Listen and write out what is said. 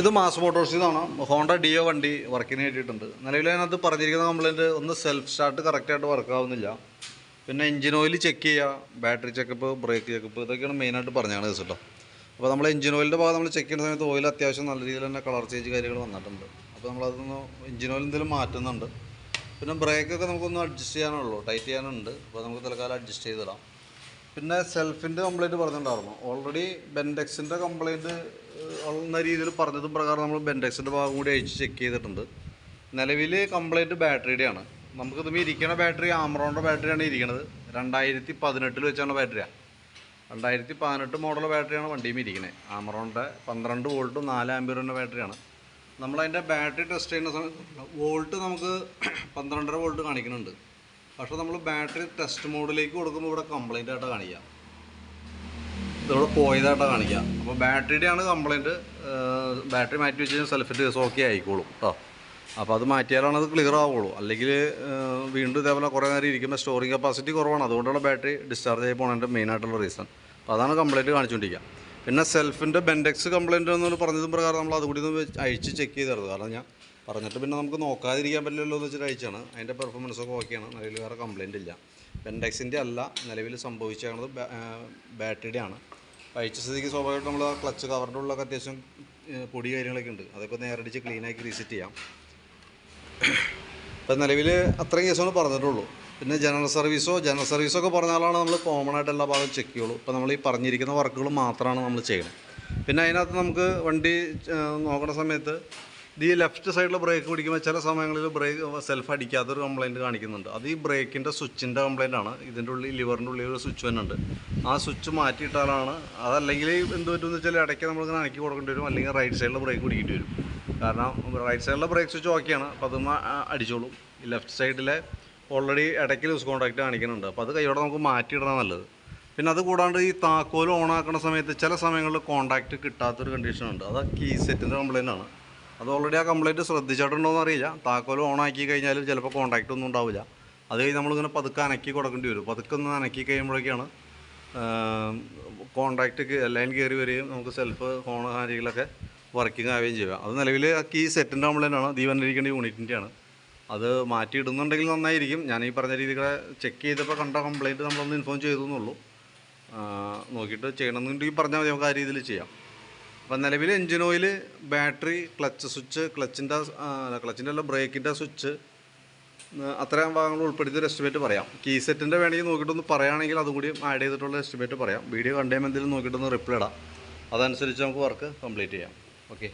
ഇത് mass Motors ഇതാണ് Honda Dio വണ്ടി വർക്കിന് കിട്ടിയിട്ടുണ്ട് നിലവിൽ അതിനകത്ത് പറഞ്ഞിരിക്കുന്ന കംപ്ലൈന്റ് ഒന്ന് സെൽഫ് സ്റ്റാർട്ട് കറക്റ്റായിട്ട് വർക്ക് ആവുന്നില്ല. പിന്നെ എഞ്ചിൻ ഓയിൽ ചെക്ക് ചെയ്യുക ബാറ്ററി ചെക്കപ്പ് ബ്രേക്ക് ചെക്കപ്പ് ഇതൊക്കെയാണ് മെയിനായിട്ട് പറഞ്ഞാണ് കേട്ടോ അപ്പോൾ നമ്മൾ എഞ്ചിൻ ഓയിലിന്റെ ഭാഗം നമ്മൾ ചെക്ക് ചെയ്യുന്ന സമയത്ത് ഓയിൽ അത്യാവശ്യം നല്ല രീതിയിൽ തന്നെ കളർ ചേഞ്ച് കാര്യങ്ങൾ വന്നിട്ടുണ്ട്. അപ്പോൾ നമ്മളതൊന്ന് എഞ്ചിൻ ഓയിൽ എന്തെങ്കിലും മാറ്റുന്നുണ്ട്. പിന്നെ ബ്രേക്കൊക്കെ നമുക്കൊന്ന് അഡ്ജസ്റ്റ് ചെയ്യാനുള്ളൂ. ടൈറ്റ് ചെയ്യാനുണ്ട്. അപ്പോൾ നമുക്ക് തൽക്കാലം അഡ്ജസ്റ്റ് ചെയ്തിടാം പിന്നെ സെൽഫിന്റെ കംപ്ലൈന്റ് പറഞ്ഞിട്ടുണ്ടായിരുന്നു. ഓൾറെഡി ബെൻഡെക്സിന്റെ കംപ്ലൈന്റ് ഉള്ള രീതിയിൽ പറഞ്ഞതും പ്രകാരം നമ്മൾ ബെൻഡെക്സിന്റെ ഭാഗം കൂടി അയച്ച് ചെക്ക് ചെയ്തിട്ടുണ്ട്. നിലവിൽ കംപ്ലൈന്റ് ബാറ്ററിയുടെയാണ് ഇതുമ്പോൾ ഇരിക്കുന്ന ബാറ്ററി ആമറോണിന്റെ ബാറ്ററിയാണ് ഇരിക്കുന്നത് രണ്ടായിരത്തി പതിനെട്ടിൽ വെച്ചാണ് ബാറ്ററിയാണ് രണ്ടായിരത്തി പതിനെട്ട് മോഡൽ ബാറ്ററിയാണ് വണ്ടിയും ഇരിക്കുന്നത് ആമറോണിന്റെ പന്ത്രണ്ട് വോൾട്ടും നാല് ആംബിയറിന്റെ ബാറ്ററിയാണ് നമ്മളതിന്റെ ബാറ്ററി ടെസ്റ്റ് ചെയ്യുന്ന സമയത്ത് വോൾട്ട് നമുക്ക് പന്ത്രണ്ടര വോൾട്ട് കാണിക്കുന്നുണ്ട്. പക്ഷെ നമ്മൾ ബാറ്ററി ടെസ്റ്റ് മോഡിലേക്ക് കൊടുക്കുമ്പോൾ ഇവിടെ കംപ്ലൈന്റ് ആയിട്ടാണ് കാണിക്കുക. ഇതോടെ പോയതായിട്ടാണ് കാണിക്കുക. അപ്പോൾ ബാറ്ററിയുടെയാണ് കംപ്ലൈന്റ് ബാറ്ററി മാറ്റി വെച്ച് കഴിഞ്ഞാൽ സെൽഫിന്റെ ദിവസം ഓക്കെ ആയിക്കോളും കേട്ടോ. അപ്പോൾ അത് മാറ്റിയാലാണ് അത് ക്ലിയർ ആവുള്ളൂ. അല്ലെങ്കിൽ വീണ്ടും ഇതേപോലെ കുറേ നേരം ഇരിക്കുമ്പോൾ സ്റ്റോറിങ് കപ്പാസിറ്റി കുറവാണ്. അതുകൊണ്ടുള്ള ബാറ്ററി ഡിസ്ചാർജ് ആയി പോകണതിന്റെ മെയിനായിട്ടുള്ള റീസൺ അപ്പോൾ അതാണ് കംപ്ലൈന്റ് കാണിച്ചുകൊണ്ടിരിക്കുക. പിന്നെ സെൽഫിന്റെ ബെൻഡെക്സ് കംപ്ലൈന്റ് എന്ന് പറഞ്ഞതും പ്രകാരം നമ്മൾ അതുകൂടി ഒന്ന് അഴിച്ച് ചെക്ക് ചെയ്തായിരുന്നു കാരണം ഞാൻ പറഞ്ഞിട്ട് പിന്നെ നമുക്ക് നോക്കാതിരിക്കാൻ പറ്റില്ലല്ലോ എന്ന് വെച്ചിട്ട് അയച്ചാണ് അതിന്റെ പെർഫോമൻസ് ഒക്കെ ഓക്കെയാണ് നിലവിൽ വേറെ കംപ്ലയിന്റ് ഇല്ല. ബെൻഡെക്സിന്റെ അല്ല നിലവിൽ സംഭവിച്ചത് ബാറ്ററിയുടെ ആണ് അയച്ച സ്ഥിതിക്ക് സ്വാഭാവികമായിട്ട് നമ്മൾ ആ ക്ലച്ച് കവറിന്റെ ഉള്ളിലൊക്കെ അത്യാവശ്യം പൊടി കാര്യങ്ങളൊക്കെ ഉണ്ട്. അതൊക്കെ നേരടിച്ച് ക്ലീനാക്കി റീസെറ്റ് ചെയ്യാം. ഇപ്പം നിലവിൽ അത്രയും കേസാണ് പറഞ്ഞിട്ടുള്ളൂ. പിന്നെ ജനറൽ സർവീസോ ജനറൽ സർവീസൊക്കെ പറഞ്ഞാലാണ് നമ്മൾ കോമൺ ആയിട്ട് എല്ലാ ഭാഗവും ചെക്ക് ചെയ്യുള്ളൂ. ഇപ്പോൾ നമ്മൾ ഈ പറഞ്ഞിരിക്കുന്ന വർക്കുകൾ മാത്രമാണ് നമ്മൾ ചെയ്യുന്നത്. പിന്നെ അതിനകത്ത് നമുക്ക് വണ്ടി നോക്കുന്ന സമയത്ത് ഈ ലെഫ്റ്റ് സൈഡിൽ ബ്രേക്ക് പിടിക്കുമ്പോൾ ചില സമയങ്ങളിൽ ബ്രേക്ക് സെൽഫ് അടിക്കാത്തൊരു കംപ്ലൈന്റ് കാണിക്കുന്നുണ്ട്. അത് ഈ ബ്രേക്കിന്റെ സ്വിച്ചിന്റെ കംപ്ലൈന്റ് ആണ്. ഇതിന്റെ ഉള്ളിൽ ലിവറിന്റെ ഉള്ളിൽ ഒരു സ്വിച്ച് തന്നെ ഉണ്ട് ആ സ്വിച്ച് മാറ്റിയിട്ടാലാണ് അതല്ലെങ്കിൽ എന്ത് പറ്റുമെന്ന് വെച്ചാൽ ഇടയ്ക്ക് നമ്മളിങ്ങനെ അനക്കി കൊടുക്കേണ്ടി വരും. അല്ലെങ്കിൽ റൈറ്റ് സൈഡിൽ ബ്രേക്ക് പിടിക്കേണ്ടി വരും. കാരണം റൈറ്റ് സൈഡിലെ ബ്രേക്ക് സ്വിച്ച് ഓക്കെയാണ് അപ്പോൾ അത് അടിച്ചോളും. ലെഫ്റ്റ് സൈഡിലെ ഓൾറെഡി ഇടയ്ക്ക് ലൂസ് കോൺടാക്റ്റ് കാണിക്കുന്നുണ്ട്. അപ്പോൾ അത് കൈയോടെ നമുക്ക് മാറ്റിയിടണം നല്ലത്. പിന്നെ അത് കൂടാണ്ട് ഈ താക്കോൽ ഓൺ ആക്കുന്ന സമയത്ത് ചില സമയങ്ങളിൽ കോൺടാക്റ്റ് കിട്ടാത്തൊരു കണ്ടീഷനുണ്ട് അത് കീ സെറ്റിന്റെ കംപ്ലൈന്റ് ആണ്. അത് ഓൾറെഡി ആ കംപ്ലൈന്റ് ശ്രദ്ധിച്ചിട്ടുണ്ടോ എന്ന് അറിയില്ല. താക്കോൽ ഓൺ ആക്കി കഴിഞ്ഞാൽ ചിലപ്പോൾ കോൺടാക്റ്റ് ഒന്നും ഉണ്ടാവില്ല. അത് കഴിഞ്ഞ് നമ്മളിങ്ങനെ പതുക്കെ അനക്കി കൊടുക്കേണ്ടി വരും. പതുക്കെ ഒന്ന് അനക്കി കഴിയുമ്പോഴേക്കാണ് കോൺടാക്റ്റ് ലൈൻ കയറി വരികയും നമുക്ക് സെൽഫ് ഹോൺ ഹാരികളൊക്കെ വർക്കിംഗ് ആവുകയും ചെയ്യുക. അത് നിലവിൽ ആ കീ സെറ്റിന്റെ കംപ്ലൈന്റ് ആണ്. ദീപനിരിക്കേണ്ട യൂണിറ്റിന്റെയാണ് അത് മാറ്റിയിടുന്നുണ്ടെങ്കിൽ നന്നായിരിക്കും. ഞാൻ ഈ പറഞ്ഞ രീതികളെ ചെക്ക് ചെയ്തപ്പോൾ കണ്ട കംപ്ലൈന്റ് നമ്മളൊന്ന് ഇൻഫോം ചെയ്തു എന്നുള്ളൂ നോക്കിയിട്ട് ചെയ്യണമെന്നുണ്ടെങ്കിൽ പറഞ്ഞാൽ മതി നമുക്ക് ആ രീതിയിൽ ചെയ്യാം. അപ്പം നിലവിൽ engine oil battery clutch switch ക്ലച്ചിന്റെ ക്ലച്ചിന്റെ അല്ല ബ്രേക്കിന്റെ സ്വിച്ച് അത്രയും ഭാഗങ്ങൾ ഉൾപ്പെടുത്തി ഒരു എസ്റ്റിമേറ്റ് പറയാം കീ സെറ്റിന്റെ വേണമെങ്കിൽ നോക്കിയിട്ടൊന്ന് പറയുകയാണെങ്കിൽ അതും കൂടി ആഡ് ചെയ്തിട്ടുള്ള എസ്റ്റിമേറ്റ് പറയാം. വീഡിയോ കണ്ടുകഴിയുമ്പോൾ എന്തെങ്കിലും നോക്കിയിട്ടൊന്ന് റിപ്ലൈ ഇടാം. അതനുസരിച്ച് നമുക്ക് വർക്ക് കംപ്ലീറ്റ് ചെയ്യാം. ഓക്കെ